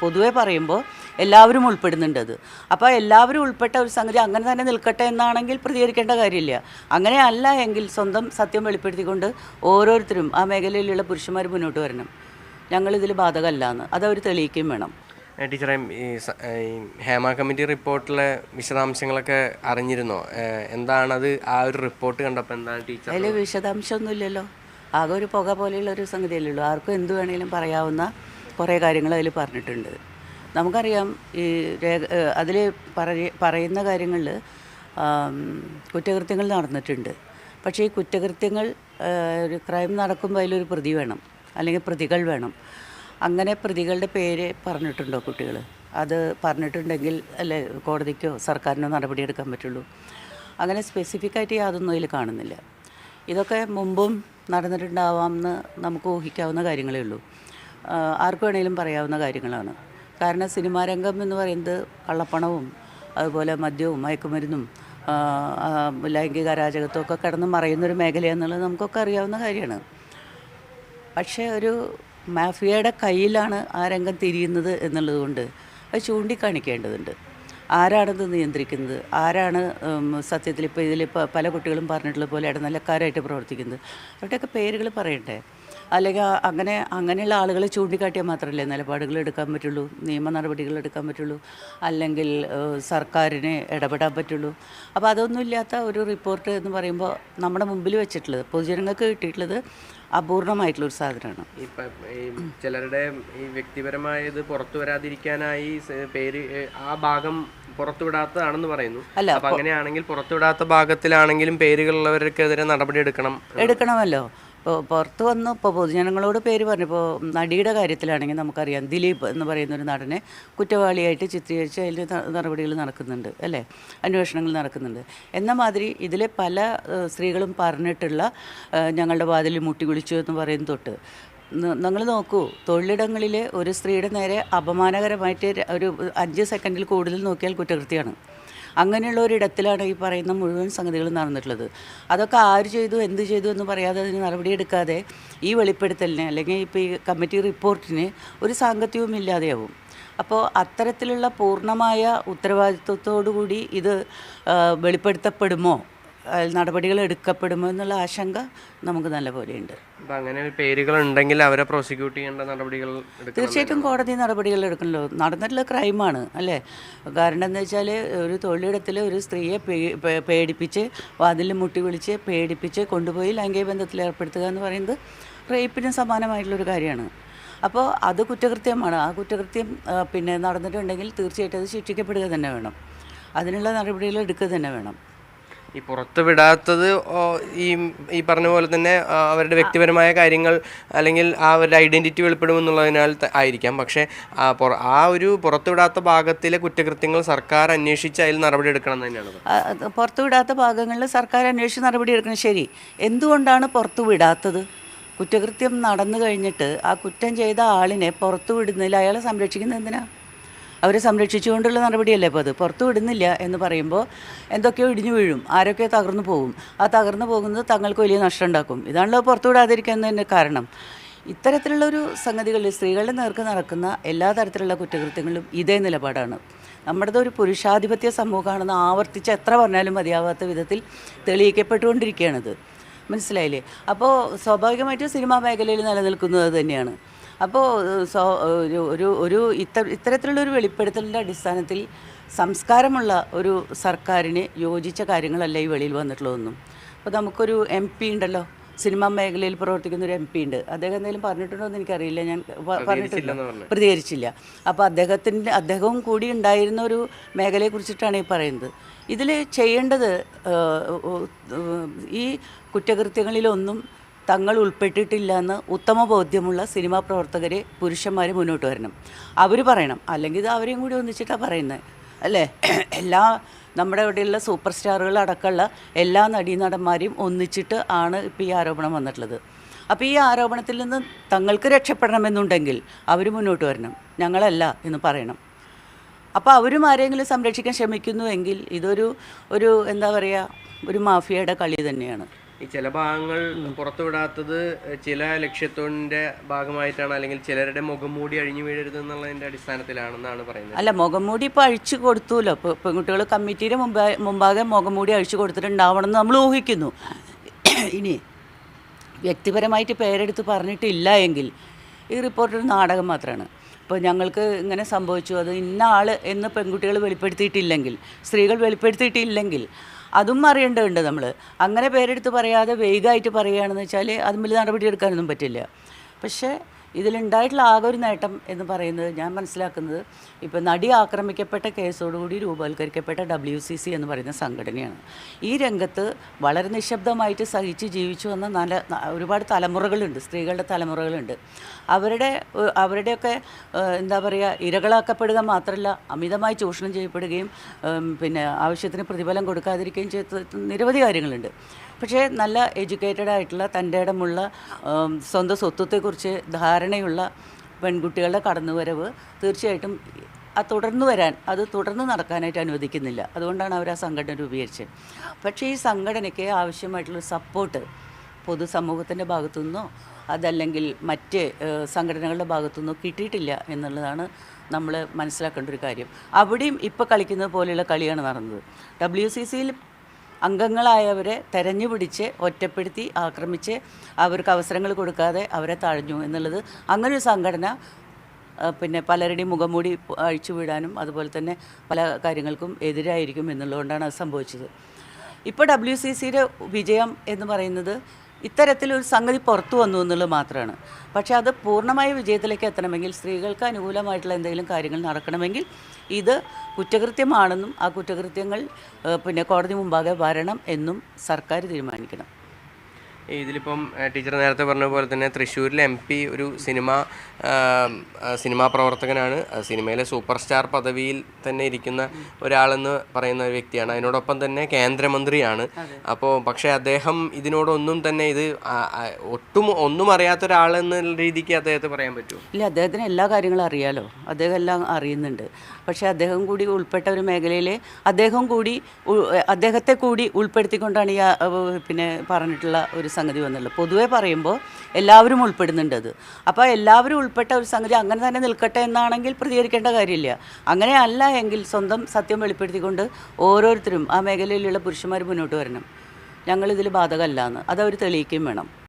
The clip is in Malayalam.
പൊതുവെ പറയുമ്പോൾ എല്ലാവരും ഉൾപ്പെടുന്നുണ്ട് അത്. അപ്പോൾ എല്ലാവരും ഉൾപ്പെട്ട ഒരു സംഗതി അങ്ങനെ തന്നെ നിൽക്കട്ടെ എന്നാണെങ്കിൽ പ്രതികരിക്കേണ്ട കാര്യമില്ല. അങ്ങനെയല്ല എങ്കിൽ സ്വന്തം സത്യം വെളിപ്പെടുത്തിക്കൊണ്ട് ഓരോരുത്തരും ആ മേഖലയിലുള്ള പുരുഷന്മാർ മുന്നോട്ട് വരണം. ഞങ്ങളിതിൽ ബാധകമല്ല എന്ന് അതവർ തെളിയിക്കുകയും വേണം. ടീച്ചറേ ഈ ഹേമ കമ്മിറ്റി റിപ്പോർട്ടിലെ വിശദാംശങ്ങളൊക്കെ അറിഞ്ഞിരുന്നോ? എന്താണത്? ആ ഒരു റിപ്പോർട്ട് കണ്ടപ്പോൾ എന്താണ് ടീച്ചർ? അതിൽ വിശദാംശമൊന്നുമില്ലല്ലോ. ആകെ ഒരു പുക പോലെയുള്ള ഒരു സംഗതിയല്ലേ ഉള്ളൂ. ആർക്കും എന്ത് വേണമെങ്കിലും പറയാവുന്ന കുറേ കാര്യങ്ങൾ അതിൽ പറഞ്ഞിട്ടുണ്ട്. നമുക്കറിയാം ഈ രേഖ അതിൽ പറയുന്ന കാര്യങ്ങളിൽ കുറ്റകൃത്യങ്ങൾ നടന്നിട്ടുണ്ട്. പക്ഷേ ഈ കുറ്റകൃത്യങ്ങൾ ഒരു ക്രൈം നടക്കുമ്പോൾ അതിലൊരു പ്രതി വേണം അല്ലെങ്കിൽ പ്രതികൾ വേണം. അങ്ങനെ പ്രതികളുടെ പേര് പറഞ്ഞിട്ടുണ്ടോ കുട്ടികൾ? അത് പറഞ്ഞിട്ടുണ്ടെങ്കിൽ അല്ലേ കോടതിക്കോ സർക്കാരിനോ നടപടിയെടുക്കാൻ പറ്റുള്ളൂ. അങ്ങനെ സ്പെസിഫിക് ആയിട്ട് യാതൊന്നും അതിൽ കാണുന്നില്ല. ഇതൊക്കെ മുമ്പും നടന്നിട്ടുണ്ടാവാമെന്ന് നമുക്ക് ഊഹിക്കാവുന്ന കാര്യങ്ങളേ ഉള്ളൂ. ആർക്ക് വേണേലും പറയാവുന്ന കാര്യങ്ങളാണ്. കാരണം സിനിമാ രംഗം എന്ന് പറയുന്നത് കള്ളപ്പണവും അതുപോലെ മദ്യവും മയക്കുമരുന്നും ലൈംഗിക അരാജകത്വം ഒക്കെ കിടന്ന് മറയുന്നൊരു മേഖലയെന്നുള്ളത് നമുക്കൊക്കെ അറിയാവുന്ന കാര്യമാണ്. പക്ഷേ ഒരു മാഫിയയുടെ കയ്യിലാണ് ആ രംഗം തിരിയുന്നത് എന്നുള്ളത് കൊണ്ട് അത് ചൂണ്ടിക്കാണിക്കേണ്ടതുണ്ട്. ആരാണത് നിയന്ത്രിക്കുന്നത്? ആരാണ് സത്യത്തിൽ ഇപ്പോൾ ഇതിലിപ്പോൾ പല കുട്ടികളും പറഞ്ഞിട്ടുള്ള പോലെ ഇടനിലക്കാരായിട്ട് പ്രവർത്തിക്കുന്നത്. അവരുടെയൊക്കെ പേരുകൾ പറയട്ടെ അല്ലെങ്കിൽ അങ്ങനെ അങ്ങനെയുള്ള ആളുകളെ ചൂണ്ടിക്കാട്ടിയാൽ മാത്രമല്ലേ നിലപാടുകൾ എടുക്കാൻ പറ്റുള്ളൂ നിയമ നടപടികൾ എടുക്കാൻ പറ്റുള്ളൂ അല്ലെങ്കിൽ സർക്കാരിനെ ഇടപെടാൻ പറ്റുള്ളൂ. അപ്പോൾ അതൊന്നുമില്ലാത്ത ഒരു റിപ്പോർട്ട് എന്ന് പറയുമ്പോൾ നമ്മുടെ മുമ്പിൽ വെച്ചിട്ടുള്ളത് പൊതുജനങ്ങൾക്ക് കിട്ടിയിട്ടുള്ളത് അപൂർണമായിട്ടുള്ള ഒരു സാധനമാണ്. ഈ ചിലരുടെ ഈ വ്യക്തിപരമായത് പുറത്തു വരാതിരിക്കാനായി പേര് ആ ഭാഗം പുറത്തുവിടാത്തതാണെന്ന് പറയുന്നു. അല്ല, അപ്പൊ അങ്ങനെയാണെങ്കിൽ പുറത്തുവിടാത്ത ഭാഗത്തിലാണെങ്കിലും പേരുകളുള്ളവർക്കെതിരെ നടപടി എടുക്കണം. എടുക്കണമല്ലോ. ഇപ്പോൾ പുറത്ത് വന്ന് ഇപ്പോൾ പൊതുജനങ്ങളോട് പേര് പറഞ്ഞു. ഇപ്പോൾ നടിയുടെ കാര്യത്തിലാണെങ്കിൽ നമുക്കറിയാം ദിലീപ് എന്ന് പറയുന്ന ഒരു നടനെ കുറ്റവാളിയായിട്ട് ചിത്രീകരിച്ച് അതിൽ നടപടികൾ നടക്കുന്നുണ്ട് അല്ലേ? അന്വേഷണങ്ങൾ നടക്കുന്നുണ്ട്. എന്ന മാതിരി ഇതിലെ പല സ്ത്രീകളും പറഞ്ഞിട്ടുള്ള ഞങ്ങളുടെ വാതിൽ മുട്ടി വിളിച്ചു എന്ന് പറയുന്ന തൊട്ട്. നിങ്ങൾ നോക്കൂ തൊഴിലിടങ്ങളിൽ ഒരു സ്ത്രീയുടെ നേരെ അപമാനകരമായിട്ട് ഒരു അഞ്ച് സെക്കൻഡിൽ കൂടുതൽ നോക്കിയാൽ കുറ്റകൃത്യമാണ്. അങ്ങനെയുള്ള ഒരിടത്തിലാണ് ഈ പറയുന്ന മുഴുവൻ സംഗതികളും നടന്നിട്ടുള്ളത്. അതൊക്കെ ആര് ചെയ്തു എന്ത് ചെയ്തു എന്ന് പറയാതെ അതിന് നടപടിയെടുക്കാതെ ഈ വെളിപ്പെടുത്തലിന് അല്ലെങ്കിൽ ഇപ്പോൾ ഈ കമ്മിറ്റി റിപ്പോർട്ടിന് ഒരു സാങ്കത്യവും ഇല്ലാതെയാവും. അപ്പോൾ അത്തരത്തിലുള്ള പൂർണമായ ഉത്തരവാദിത്വത്തോടു കൂടി ഇത് വെളിപ്പെടുത്തപ്പെടുമോ? നടപടികൾ എടുക്കപ്പെടുമോ എന്നുള്ള ആശങ്ക നമുക്ക് നല്ലപോലെ ഉണ്ട് അങ്ങനെ പേരുകൾ ഉണ്ടെങ്കിൽ അവരെ പ്രോസിക്യൂട്ട് ചെയ്യേണ്ട നടപടികൾ തീർച്ചയായിട്ടും കോടതി നടപടികൾ എടുക്കണല്ലോ. നടന്നിട്ടുള്ള ക്രൈമാണ് അല്ലേ? കാരണം എന്താ വെച്ചാൽ ഒരു തൊഴിലിടത്തിൽ ഒരു സ്ത്രീയെ പേടിപ്പിച്ച് വാതിലിൽ മുട്ടി വിളിച്ച് പേടിപ്പിച്ച് കൊണ്ടുപോയി ലൈംഗിക ബന്ധത്തിൽ ഏർപ്പെടുത്തുക എന്ന് പറയുന്നത് റേപ്പിന് സമാനമായിട്ടുള്ളൊരു കാര്യമാണ്. അപ്പോൾ അത് കുറ്റകൃത്യമാണ്. ആ കുറ്റകൃത്യം പിന്നെ നടന്നിട്ടുണ്ടെങ്കിൽ തീർച്ചയായിട്ടും അത് ശിക്ഷിക്കപ്പെടുക തന്നെ വേണം. അതിനുള്ള നടപടികൾ എടുക്കുക തന്നെ വേണം. ഈ പുറത്ത് വിടാത്തത് ഈ ഈ പറഞ്ഞ പോലെ തന്നെ അവരുടെ വ്യക്തിപരമായ കാര്യങ്ങൾ അല്ലെങ്കിൽ ആ അവരുടെ ഐഡന്റിറ്റി വെളിപ്പെടുമെന്നുള്ളതിനാൽ ആയിരിക്കാം. പക്ഷേ ആ ഒരു പുറത്തുവിടാത്ത ഭാഗത്തിലെ കുറ്റകൃത്യങ്ങൾ സർക്കാർ അന്വേഷിച്ച് അതിൽ നടപടി എടുക്കണം തന്നെയാണ് പുറത്തുവിടാത്ത പുറത്തു വിടാത്ത ഭാഗങ്ങളിൽ സർക്കാർ അന്വേഷിച്ച് നടപടി എടുക്കണം. ശരി. എന്തുകൊണ്ടാണ് പുറത്തുവിടാത്തത് കുറ്റകൃത്യം നടന്നു കഴിഞ്ഞിട്ട് ആ കുറ്റം ചെയ്ത ആളിനെ പുറത്തു വിടുന്നില്ല അയാളെ സംരക്ഷിക്കുന്നത് എന്തിനാ? അവരെ സംരക്ഷിച്ചുകൊണ്ടുള്ള നടപടിയല്ലേ ഇപ്പോൾ അത്? പുറത്തു വിടുന്നില്ല എന്ന് പറയുമ്പോൾ എന്തൊക്കെയോ ഇടിഞ്ഞു വീഴും. ആരൊക്കെയോ തകർന്നു പോകും. ആ തകർന്നു പോകുന്നത് തങ്ങൾക്ക് വലിയ നഷ്ടം ഉണ്ടാക്കും. ഇതാണല്ലോ പുറത്തു വിടാതിരിക്കുന്നതിന്റെ കാരണം. ഇത്തരത്തിലുള്ള ഒരു സംഗതികളിൽ സ്ത്രീകളുടെ നേർക്ക് നടക്കുന്ന എല്ലാ തരത്തിലുള്ള കുറ്റകൃത്യങ്ങളും ഇതേ നിലപാടാണ്. നമ്മുടേത് ഒരു പുരുഷാധിപത്യ സമൂഹമാണെന്ന് ആവർത്തിച്ച് എത്ര പറഞ്ഞാലും മതിയാവാത്ത വിധത്തിൽ തെളിയിക്കപ്പെട്ടുകൊണ്ടിരിക്കുകയാണിത്. മനസ്സിലായില്ലേ? അപ്പോൾ സ്വാഭാവികമായിട്ടും സിനിമാ മേഖലയിൽ നിലനിൽക്കുന്നത് തന്നെയാണ്. അപ്പോൾ സോ ഒരു ഒരു ഒരു ഇത്ത ഇത്തരത്തിലുള്ള ഒരു വെളിപ്പെടുത്തലിന്റെ അടിസ്ഥാനത്തിൽ സംസ്കാരമുള്ള ഒരു സർക്കാരിന് യോജിച്ച കാര്യങ്ങളല്ല ഈ വെളിയിൽ വന്നിട്ടുള്ളതൊന്നും. അപ്പോൾ നമുക്കൊരു എം പി ഉണ്ടല്ലോ സിനിമാ മേഖലയിൽ പ്രവർത്തിക്കുന്ന ഒരു എം പി ഉണ്ട്. അദ്ദേഹം എന്തെങ്കിലും പറഞ്ഞിട്ടുണ്ടോ എന്ന് എനിക്കറിയില്ല. ഞാൻ പറഞ്ഞിട്ടില്ല. പ്രതികരിച്ചില്ല. അപ്പോൾ അദ്ദേഹത്തിന്റെ അദ്ദേഹവും കൂടി ഉണ്ടായിരുന്ന ഒരു മേഖലയെക്കുറിച്ചിട്ടാണ് ഈ പറയുന്നത്. ഇതിൽ ചെയ്യേണ്ടത് ഈ കുറ്റകൃത്യങ്ങളിലൊന്നും തങ്ങൾ ഉൾപ്പെട്ടിട്ടില്ല എന്ന് ഉത്തമ ബോധ്യമുള്ള സിനിമാ പ്രവർത്തകരെ പുരുഷന്മാർ മുന്നോട്ട് വരണം. അവർ പറയണം. അല്ലെങ്കിൽ ഇത് അവരെയും കൂടി ഒന്നിച്ചിട്ടാണ് പറയുന്നത് അല്ലേ? എല്ലാ നമ്മുടെ ഇവിടെയുള്ള സൂപ്പർ സ്റ്റാറുകൾ അടക്കമുള്ള എല്ലാ നടീനടന്മാരെയും ഒന്നിച്ചിട്ട് ആണ് ഇപ്പോൾ ഈ ആരോപണം വന്നിട്ടുള്ളത്. അപ്പോൾ ഈ ആരോപണത്തിൽ നിന്ന് തങ്ങൾക്ക് രക്ഷപ്പെടണമെന്നുണ്ടെങ്കിൽ അവർ മുന്നോട്ട് വരണം. ഞങ്ങളല്ല എന്ന് പറയണം. അപ്പോൾ അവരും ആരെങ്കിലും സംരക്ഷിക്കാൻ ശ്രമിക്കുന്നുവെങ്കിൽ ഇതൊരു ഒരു എന്താ പറയുക ഒരു മാഫിയയുടെ കളി തന്നെയാണ്. ഈ ചില ഭാഗങ്ങൾ പുറത്തുവിടാത്തത് ചില ലക്ഷ്യത്തിന്റെ ഭാഗമായിട്ടാണ് അല്ലെങ്കിൽ ചിലരുടെ മുഖം മൂടി അഴിഞ്ഞു വീഴരുത് എന്നുള്ളതിന്റെ അടിസ്ഥാനത്തിലാണെന്നാണ് പറയുന്നത്. അല്ല മുഖം മൂടി ഇപ്പോൾ അഴിച്ചു കൊടുത്തുല്ലോ പെൺകുട്ടികൾ കമ്മിറ്റിയുടെ മുമ്പേ മുമ്പാകെ മുഖംമൂടി അഴിച്ചു കൊടുത്തിട്ടുണ്ടാവണം എന്ന് നമ്മൾ ഊഹിക്കുന്നു. ഇനി വ്യക്തിപരമായിട്ട് പേരെടുത്ത് പറഞ്ഞിട്ടില്ല എങ്കിൽ ഈ റിപ്പോർട്ടൊരു നാടകം മാത്രമാണ് ഇപ്പോൾ ഞങ്ങൾക്ക് ഇങ്ങനെ സംഭവിച്ചു. അത് ഇന്ന ആൾ എന്ന് പെൺകുട്ടികൾ വെളിപ്പെടുത്തിയിട്ടില്ലെങ്കിൽ സ്ത്രീകൾ വെളിപ്പെടുത്തിയിട്ടില്ലെങ്കിൽ അതും അറിയേണ്ടതുണ്ട് നമ്മൾ അങ്ങനെ പേരെടുത്ത് പറയാതെ വേഗമായിട്ട് പറയുകയാണെന്ന് വെച്ചാൽ അതുമ്മിൽ നടപടി എടുക്കാനൊന്നും പറ്റില്ല. പക്ഷേ ഇതിലുണ്ടായിട്ടുള്ള ആകെ ഒരു നേട്ടം എന്ന് പറയുന്നത് ഞാൻ മനസ്സിലാക്കുന്നത് ഇപ്പോൾ നടി ആക്രമിക്കപ്പെട്ട കേസോടുകൂടി രൂപവൽക്കരിക്കപ്പെട്ട ഡബ്ല്യു സി സി എന്ന് പറയുന്ന സംഘടനയാണ്. ഈ രംഗത്ത് വളരെ നിശബ്ദമായിട്ട് സഹിച്ച് ജീവിച്ചു വന്ന നല്ല ഒരുപാട് തലമുറകളുണ്ട് സ്ത്രീകളുടെ തലമുറകളുണ്ട്. അവരുടെ അവരുടെയൊക്കെ എന്താ പറയുക ഇരകളാക്കപ്പെടുക മാത്രമല്ല അമിതമായി ചൂഷണം ചെയ്യപ്പെടുകയും പിന്നെ ആവശ്യത്തിന് പ്രതിഫലം കൊടുക്കാതിരിക്കുകയും ചെയ്ത നിരവധി കാര്യങ്ങളുണ്ട്. പക്ഷേ നല്ല എഡ്യൂക്കേറ്റഡ് ആയിട്ടുള്ള തന്റെ ഇടമുള്ള സ്വന്തം സ്വത്വത്തെക്കുറിച്ച് ധാരണയുള്ള പെൺകുട്ടികളുടെ കടന്നുവരവ് തീർച്ചയായിട്ടും ആ തുടർന്ന് വരാൻ അത് തുടർന്ന് നടക്കാനായിട്ട് അനുവദിക്കുന്നില്ല. അതുകൊണ്ടാണ് അവർ ആ സംഘടന രൂപീകരിച്ചത്. പക്ഷേ ഈ സംഘടനയ്ക്ക് ആവശ്യമായിട്ടുള്ള സപ്പോർട്ട് പൊതുസമൂഹത്തിന്റെ ഭാഗത്തുനിന്നോ അതല്ലെങ്കിൽ മറ്റ് സംഘടനകളുടെ സംഘടനകളുടെ ഭാഗത്തുനിന്നോ കിട്ടിയിട്ടില്ല എന്നുള്ളതാണ് നമ്മൾ മനസ്സിലാക്കേണ്ട ഒരു കാര്യം. അവിടെയും ഇപ്പോൾ കളിക്കുന്നത് പോലെയുള്ള കളിയാണ് നടന്നത്. ഡബ്ല്യു സി സിയിൽ അംഗങ്ങളായവരെ തെരഞ്ഞു പിടിച്ച് ഒറ്റപ്പെടുത്തി ആക്രമിച്ച് അവർക്ക് അവസരങ്ങൾ കൊടുക്കാതെ അവരെ തഴഞ്ഞു എന്നുള്ളത് അങ്ങനെ ഒരു സംഘടന പിന്നെ പലരുടെയും മുഖംമൂടി അഴിച്ചു വിടാനും അതുപോലെ തന്നെ പല കാര്യങ്ങൾക്കും എതിരായിരിക്കും എന്നുള്ളതുകൊണ്ടാണ് അത് സംഭവിച്ചത്. ഇപ്പോൾ ഡബ്ല്യു സി സിയുടെ വിജയം എന്ന് പറയുന്നത് ഇത്തരത്തിലൊരു സംഗതി പുറത്തു വന്നു എന്നുള്ളത് മാത്രമാണ്. പക്ഷേ അത് പൂർണമായ വിജയത്തിലേക്ക് എത്തണമെങ്കിൽ സ്ത്രീകൾക്ക് അനുകൂലമായിട്ടുള്ള എന്തെങ്കിലും കാര്യങ്ങൾ നടക്കണമെങ്കിൽ ഇത് കുറ്റകൃത്യമാണെന്നും ആ കുറ്റകൃത്യങ്ങൾ പിന്നെ കോടതി മുമ്പാകെ വരണം എന്നും സർക്കാർ തീരുമാനിക്കണം. ഇതിലിപ്പം ടീച്ചർ നേരത്തെ പറഞ്ഞ പോലെ തന്നെ തൃശ്ശൂരിലെ എം പി ഒരു സിനിമ സിനിമാ പ്രവർത്തകനാണ്. സിനിമയിലെ സൂപ്പർ സ്റ്റാർ പദവിയിൽ തന്നെ ഇരിക്കുന്ന ഒരാളെന്ന് പറയുന്ന ഒരു വ്യക്തിയാണ്. അതിനോടൊപ്പം തന്നെ കേന്ദ്രമന്ത്രിയാണ്. അപ്പോൾ പക്ഷേ അദ്ദേഹം ഇതിനോടൊന്നും തന്നെ ഇത് ഒട്ടും ഒന്നും അറിയാത്ത ഒരാളെന്ന രീതിക്ക് അദ്ദേഹത്തെ പറയാൻ പറ്റുമോ? ഇല്ല അദ്ദേഹത്തിന് എല്ലാ കാര്യങ്ങളും അറിയാലോ. അദ്ദേഹം എല്ലാം അറിയുന്നുണ്ട്. പക്ഷേ അദ്ദേഹം കൂടി ഉൾപ്പെട്ട ഒരു മേഖലയിൽ അദ്ദേഹം കൂടി അദ്ദേഹത്തെ കൂടി ഉൾപ്പെടുത്തിക്കൊണ്ടാണ് ഈ പിന്നെ പറഞ്ഞിട്ടുള്ള ഒരു സംഗതി വന്നുള്ളത് പൊതുവേ പറയുമ്പോൾ എല്ലാവരും ഉൾപ്പെടുന്നുണ്ട് അത്. അപ്പോൾ എല്ലാവരും ഉൾപ്പെട്ട ഒരു സംഗതി അങ്ങനെ തന്നെ നിൽക്കട്ടെ എന്നാണെങ്കിൽ പ്രതികരിക്കേണ്ട കാര്യമില്ല. അങ്ങനെ അല്ല എങ്കിൽ സ്വന്തം സത്യം വെളിപ്പെടുത്തിക്കൊണ്ട് ഓരോരുത്തരും ആ മേഖലയിലുള്ള പുരുഷന്മാർ മുന്നോട്ട് വരണം. ഞങ്ങളിതിൽ ബാധകമല്ല എന്ന്. അതവർ തെളിയിക്കുകയും വേണം.